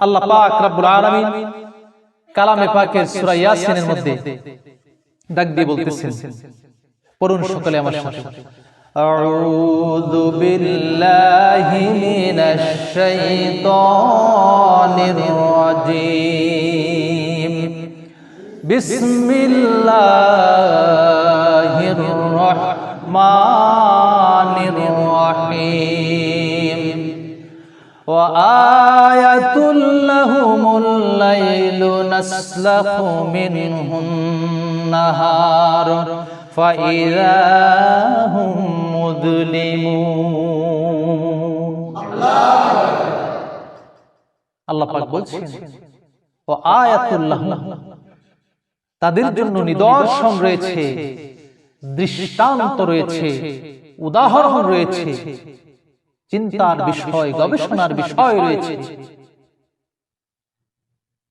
আল্লাহ পাক রব্বুল আলামিন কালামে পাকের সূরা ইয়াসিনের মধ্যে ডাক দিয়ে বলতেছেন। পড়ুন সকলে আমার সাথে। আউযু বিল্লাহি মিনাশ শাইতানির রাজীম বিসমিল্লাহির ওয়া لهم الليل نسلخ منه النهار فإذا هم مظلمون আল্লাহ পাক বলছেন ও আয়াতুল্লাহ তাদের জন্য নিদর্শন রয়েছে দৃষ্টান্ত রয়েছে উদাহরণ রয়েছে চিন্তার বিষয় গবেষণার বিষয় রয়েছে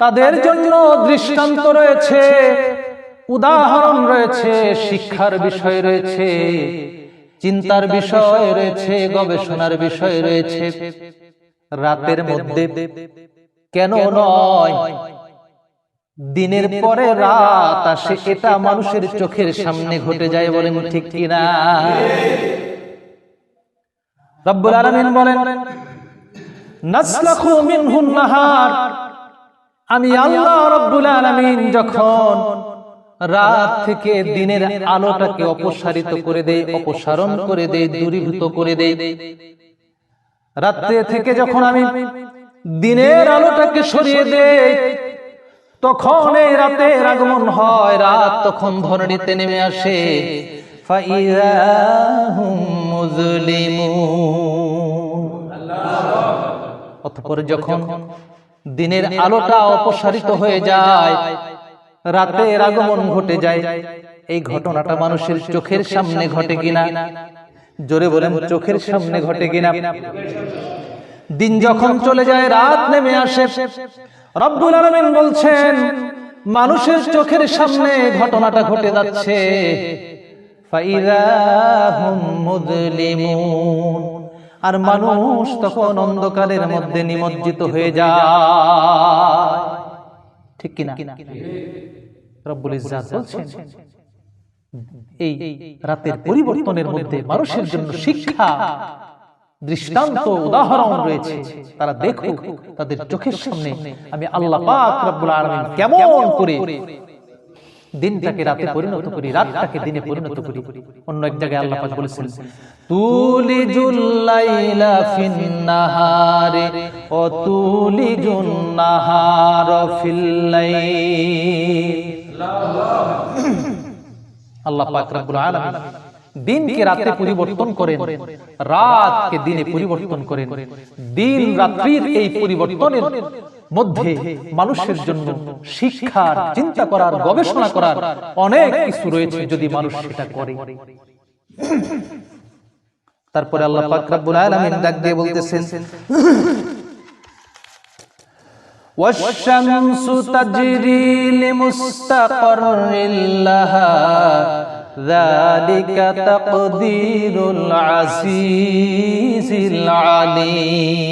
তাদের জন্য দৃষ্টান্ত রয়েছে উদাহরণ রয়েছে শিক্ষার বিষয় রয়েছে চিন্তার বিষয় রয়েছে গবেষণার বিষয় রয়েছে। রাতের মধ্যে কেন নয়? দিনের পরে রাত আসে এটা মানুষের চোখের সামনে ঘটে যায় বলেন ঠিক কিনা? রব্বুল আলামিন বলেন নাসলাখু মিনহুন নাহার আমি আল্লাহ রব্বুল আলামিন যখন রাত থেকে দিনের আলোটাকে অপসারিত করে দেই অপসারণ করে দেই দূরীভূত করে দেই রাত্রে থেকে যখন আমি দিনের আলোটাকে সরিয়ে দেই তখন এই রাতের আগমন হয়। রাত তখন ধরণীতে নেমে আসে। হুম যখন দিনের আলোটা অপসারিত হয়ে যায়। রাতের আগমন ঘটে যায়। এই ঘটনাটা মানুষের চোখের সামনে ঘটে কিনা? জোরে বলেন চোখের সামনে ঘটে কিনা? দিন যখন চলে যায় রাত নেমে আসে। রব্বুল আলামিন বলছেন মানুষের চোখের সামনে ঘটনাটা ঘটে যাচ্ছে। ফাইদা হুম মুজলিমুন আর মানুষ তখন অন্ধকারের মধ্যে নিমজ্জিত হয়ে যায়। ঠিক কিনা? রব্বুল ইজ্জাত বলছেন এই রাতের পরিবর্তনের মধ্যে মানুষের জন্য শিক্ষা দৃষ্টান্ত উদাহরণ রয়েছে। তারা দেখুক তাদের চোখের সামনে আমি আল্লাহ পাক রব্বুল আলামিন কেমন করে দিনটাকে রাতে পরিণত করি রাতটাকে দিনে পরিণত করি। অন্য এক জায়গায় আল্লাহ পাক বলেছেন তুলিজুল লাইলা ফিন নাহারে ও তুলিজুন নাহার ফিল লাইল আল্লাহ পাক রব্বুল আলামিন দিনকে রাতে পরিবর্তন করেন রাতকে দিনে পরিবর্তন করেন। দিন রাত্রির এই পরিবর্তনের মধ্যে মানুষের জন্য শিক্ষার চিন্তা করার গবেষণা করার অনেক কিছু রয়েছে যদি মানুষ সেটা করে তারপরে আল্লাহ পাক রব্বুল আলামিন ডাক দিয়ে বলতেছেন والشمس تجري لمستقر لها ذلك تقدير العزيز العليم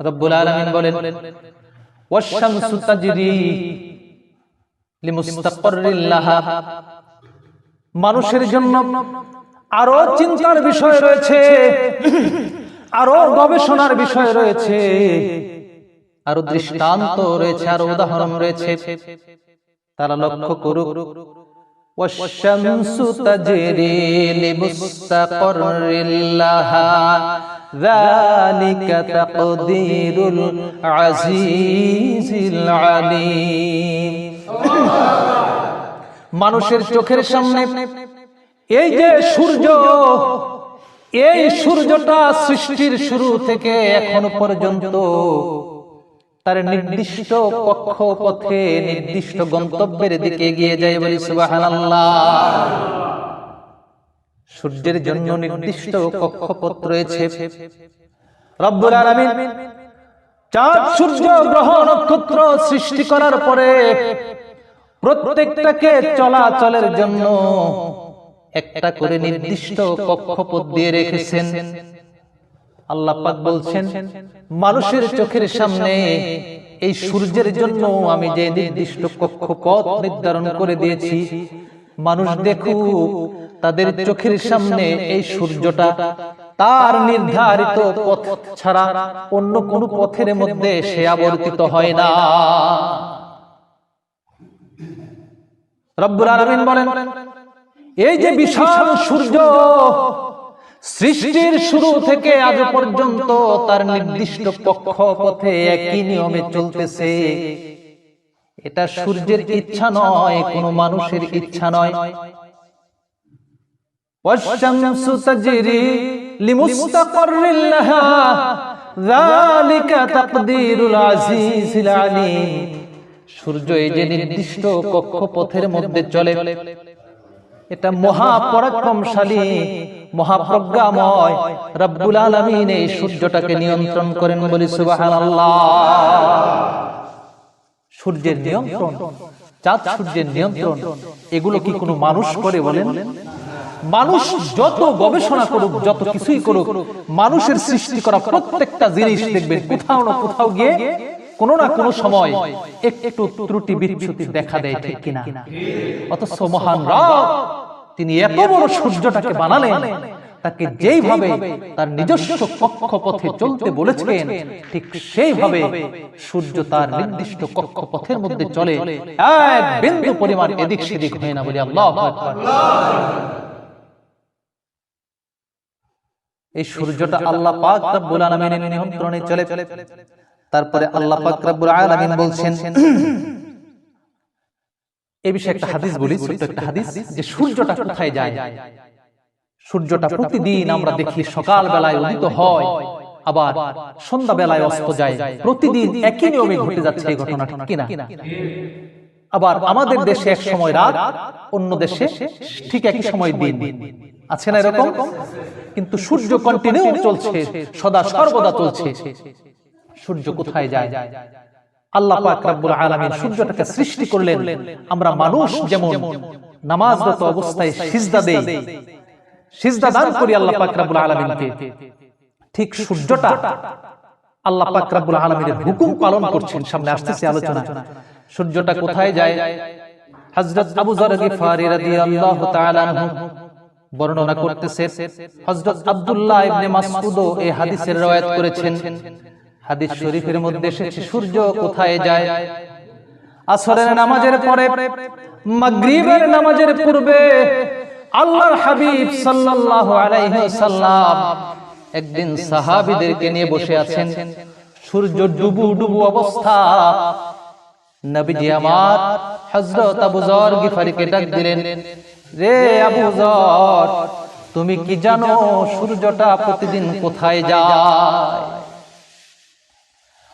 رب العالمين বলেন والشمس تجري لمستقر لها মানুষের জন্য আরো চিন্তার বিষয় রয়েছে আরো গবেষণার বিষয় রয়েছে আরো দৃষ্টান্ত রয়েছে আরো উদাহরণ রয়েছে তারা লক্ষ্য করুক والشمس تجري لمستقر لها ذلك تقدير العزيز العليم মানুষের চোখের সামনে এই যে সূর্য এই সূর্যটা সৃষ্টির শুরু থেকে এখনো পর্যন্ত তার নির্দিষ্ট কক্ষপথে নির্দিষ্ট গন্তব্যের দিকে এগিয়ে যায় বলি সুবহানাল্লাহ সূর্যের জন্য নির্দিষ্ট কক্ষপথ রয়েছে। রব্বুল আলামিন চাঁদ সূর্য গ্রহ নক্ষত্র সৃষ্টি করার পরে প্রত্যেকটাকে চলাচলের জন্য একটা করে নির্দিষ্ট কক্ষপথ দিয়ে রেখেছেন। আল্লাহ পাক বলছেন মানুষের চোখের সামনে এই সূর্যের জন্য আমি যে নির্দিষ্ট কক্ষপথ নির্ধারণ করে দিয়েছি মানুষ দেখুক তাদের চোখের সামনে এই সূর্যটা তার নির্ধারিত পথ ছাড়া অন্য কোন পথের মধ্যে সে আবর্তিত হয় না। রব্বুল আলামিন বলেন এই যে বিশাল সূর্য সৃষ্টির শুরু থেকে আজ পর্যন্ত তার নির্দিষ্ট পক্ষ পথে একই নিয়মে চলতেছে। এটা সূর্যের ইচ্ছা নয় কোনো মানুষের ইচ্ছা নয় والشمس تجري لمستقر لها ذلك تقدير العزيز العليم সূর্য এই যে নির্দিষ্ট কক্ষপথের মধ্যে চলে এটা মহাপরাক্রমশালী মহাপ্রজ্ঞাময় রব্বুল আলামিন এই সূর্যটাকে নিয়ন্ত্রণ করেন বলি সুবহানাল্লাহ সূর্যের নিয়ন্ত্রণ। চাঁদ সূর্যের নিয়ন্ত্রণ। এগুলো কি কোনো মানুষ করে বলেন? মানুষ যত গবেষণা করুক যত কিছুই করুক মানুষের সৃষ্টি করা প্রত্যেকটা জিনিস দেখবেন কোথাও না কোথাও গিয়ে কোনো না কোনো সময় একটু ত্রুটি বিচ্যুতি দেখা দেয় ঠিক কিনা? অথচ মহান রব তিনি এত বড় সূর্যটাকে বানালেন। তাকে যেইভাবে তার নিজস্ব কক্ষপথে চলতে বলেছেন ঠিক সেইভাবে সূর্য তার নির্দিষ্ট কক্ষপথের মধ্যে চলে। এক বিন্দু পরিমাণ এদিক সেদিক হয় না বলি আল্লাহ এই সূর্যটা আল্লাহ পাক রব্বুল আলামিনের নিয়ন্ত্রণে চলে। তারপরে আল্লাহ পাক রব্বুল আলামিন বলছেন এই বিষয়ে একটা হাদিস বলি ছোট্ট একটা হাদিস যে সূর্যটা কোথায় যায়? সূর্যটা প্রতিদিন আমরা দেখি সকাল বেলায় উদিত হয় আবার সন্ধ্যা বেলায় অস্ত যায় প্রতিদিন একই নিয়মে ঘটে যাচ্ছে এই ঘটনা কিনা? আবার আমাদের দেশে এক সময় রাত অন্য দেশে ঠিক একই সময় দিন। আছে না এরকম? কিন্তু সূর্য কন্টিনিউ চলছে সদা সর্বদা চলছে। সূর্য কোথায় যায়? আল্লাহ পাক রব্বুল আলামিন সূর্যটাকে সৃষ্টি করলেন। আমরা মানুষ যেমন নামাজরত অবস্থায় সিজদা দেই। সিজদা দান করি আল্লাহ পাক রব্বুল আলামিনকে। ঠিক সূর্যটা আল্লাহ পাক রব্বুল আলামিনের হুকুম পালন করছেন সামনে আসতেছে আলোচনা। সূর্যটা কোথায় যায়? হযরত আবু যর গিফারি রাদিয়াল্লাহু তাআলা আনহু বর্ণনা করতেছে হযরত আব্দুল্লাহ ইবনে মাসউদ এই হাদিসের রওয়ায়াত করেছেন। হাদিস শরীফের মধ্যে এসেছে সূর্য কোথায় যায়? আসরের নামাজের পরে মাগরিবের নামাজের পূর্বে আল্লাহর হাবিব সাল্লাল্লাহু আলাইহি ওয়াসাল্লাম একদিন সাহাবীদেরকে নিয়ে বসে আছেন সূর্য ডুবু ডুবু অবস্থা। নবীজি আমার হযরত আবু যর গিফারিকে ডাক দিলেন রে আবু যর তুমি কি জানো সূর্যটা প্রতিদিন কোথায় যায়?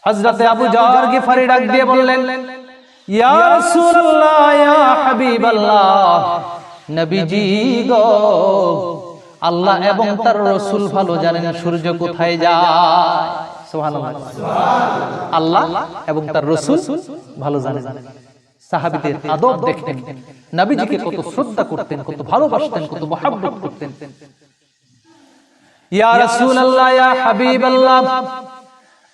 হযরতে আবু যর গিফারি ডাক দিয়ে বললেন ইয়া রাসূলুল্লাহ ইয়া হাবিবাল্লাহ। নবীজি গো আল্লাহ এবং তার রাসূল ভালো জানেন সূর্য কোথায় যায়। আল্লাহ এবং তার রাসূল ভালো জানেন। সাহাবীদের আদব দেখতেন। নবীজিকে কত শ্রদ্ধা করতেন কত ভালোবাসতেন কত মহব্বত করতেন। ইয়া রাসূলুল্লাহ ইয়া হাবিবাল্লাহ।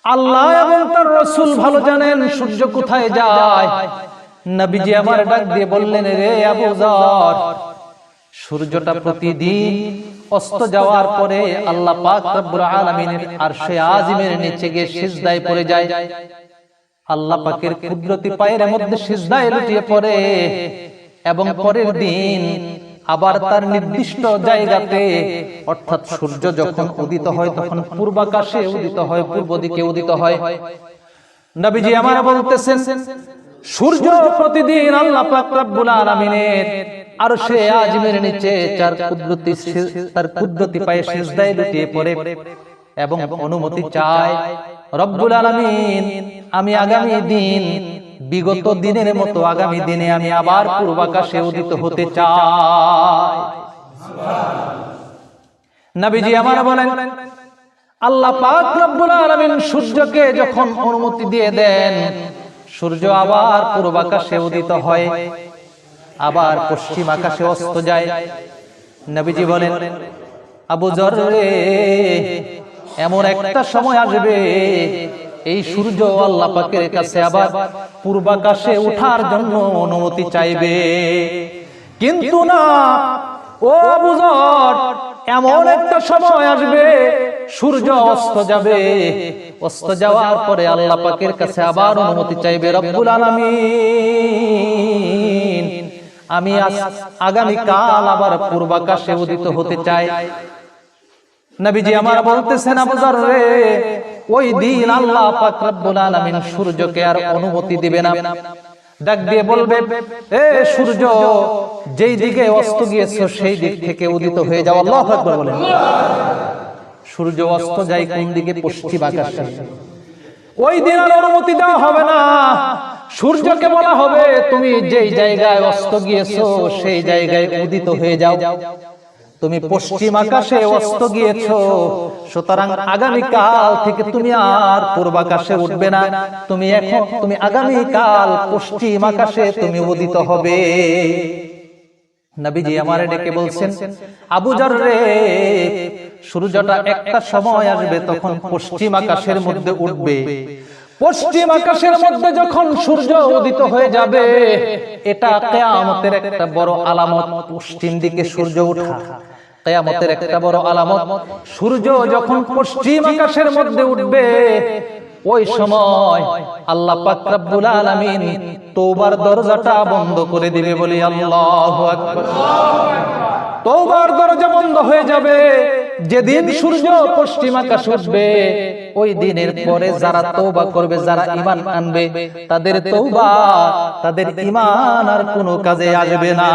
আল্লাহ এবং তার রসুল ভালো জানেন সূর্য কোথায় যায়। নবীজি আমার ডাক দিয়ে বললেন রে আবু যর সূর্যটা প্রতিদিন অস্ত যাওয়ার পরে আল্লাহ পাক রব্বুল আলামিনের আরশে আজিমের নিচে গিয়ে সিজদায় পড়ে যায়। আল্লাহ পাকের কুদরতি পায়ের মধ্যে সিজদায় লুটিয়ে পড়ে। এবং পরের দিন আবার তার নির্দিষ্ট জায়গাতে অর্থাৎ সূর্য যখন উদিত হয় তখন পূর্বাকাশে উদিত হয় পূর্ব দিকে উদিত হয়। নবীজি আমার বলতেছেন সূর্য প্রতিদিন আল্লাহ পাক রব্বুল আলামিনের আর সে আজমের নিচে চার কুদরতি তার কুদরতি পায়ে সিজদায় লুটিয়ে পড়ে এবং অনুমতি চায় রব্বুল আলামিন আমি আগামী দিন বিগত দিনের মতো আগামী দিনে আমি আবার পূর্বাকাশে উদিত হতে চাই। নবীজি আমার বলেন আল্লাহ পাক রব্বুল আলামিন সূর্যকে যখন অনুমতি দিয়ে দেন সূর্য আবার পূর্ব আকাশে উদিত হয়। আবার পশ্চিম আকাশে অস্ত যায়। নবীজি বলেন, আবু জর এমন একটা সময় আসবে, এই সূর্য আল্লাহ পাকের কাছে আবার পূর্বাকাশে ওঠার জন্য অনুমতি চাইবে। কিন্তু না, ও আবু জর, এমন একটা সময় আসবে, সূর্য অস্ত যাবে। অস্ত যাওয়ার পরে আল্লাহ পাকের কাছে আবার অনুমতি চাইবে রব্বুল আলামিন। আমি আগামী কাল আবার পূর্বাকাশে উদিত হতে চাই। নবীজি আমার বলতেছেন আবু যর রে, ওই দিন আল্লাহ পাক রব্বুল আলামিন সূর্যকে আর অনুমতি দিবে না। ডাক দিয়ে বলবে, এ সূর্য, যেই দিকে অস্ত গিয়েছো, সেই দিক থেকে উদিত হয়ে যাও। আল্লাহু আকবার বলেন। সূর্য অস্ত যায় কোন দিকে? পশ্চিম আকাশে। ওই দিন আর অনুমতি দেওয়া হবে না। সূর্যকে বলা হবে, তুমি যেই জায়গায় অস্ত গিয়েছো, সেই জায়গায় উদিত হয়ে যাও। তুমি পশ্চিম আকাশে অস্ত গিয়েছো, সুতরাং আগামী কাল থেকে তুমি আর পূর্বাকাশে উঠবে না। তুমি এখন, তুমি আগামী কাল পশ্চিম আকাশে তুমি উদিত হবে। নবীজি আমারে ডেকে বলছেন, আবু রে সূর্যটা একটা সময় আসবে, তখন পশ্চিম আকাশের মধ্যে উঠবে। পশ্চিম আকাশের মধ্যে যখন সূর্য উদিত হয়ে যাবে এটা কেয়ামতের একটা বড় আলামত পশ্চিম দিকে সূর্য ওঠা। কেয়ামতের একটা বড় আলামত সূর্য যখন পশ্চিম আকাশের মধ্যে উঠবে ওই সময় আল্লাহ পাক রব্বুল আলামিন তওবার দরজাটা বন্ধ করে দিবে বলি আল্লাহু আকবার। তওবার দরজা বন্ধ হয়ে যাবে যেদিন সূর্য পশ্চিম আকাশ উঠবে ওই দিনের পরে যারা তওবা করবে যারা ঈমান আনবে তাদের তওবা তাদের ইমান আর কোনো কাজে আসবে না।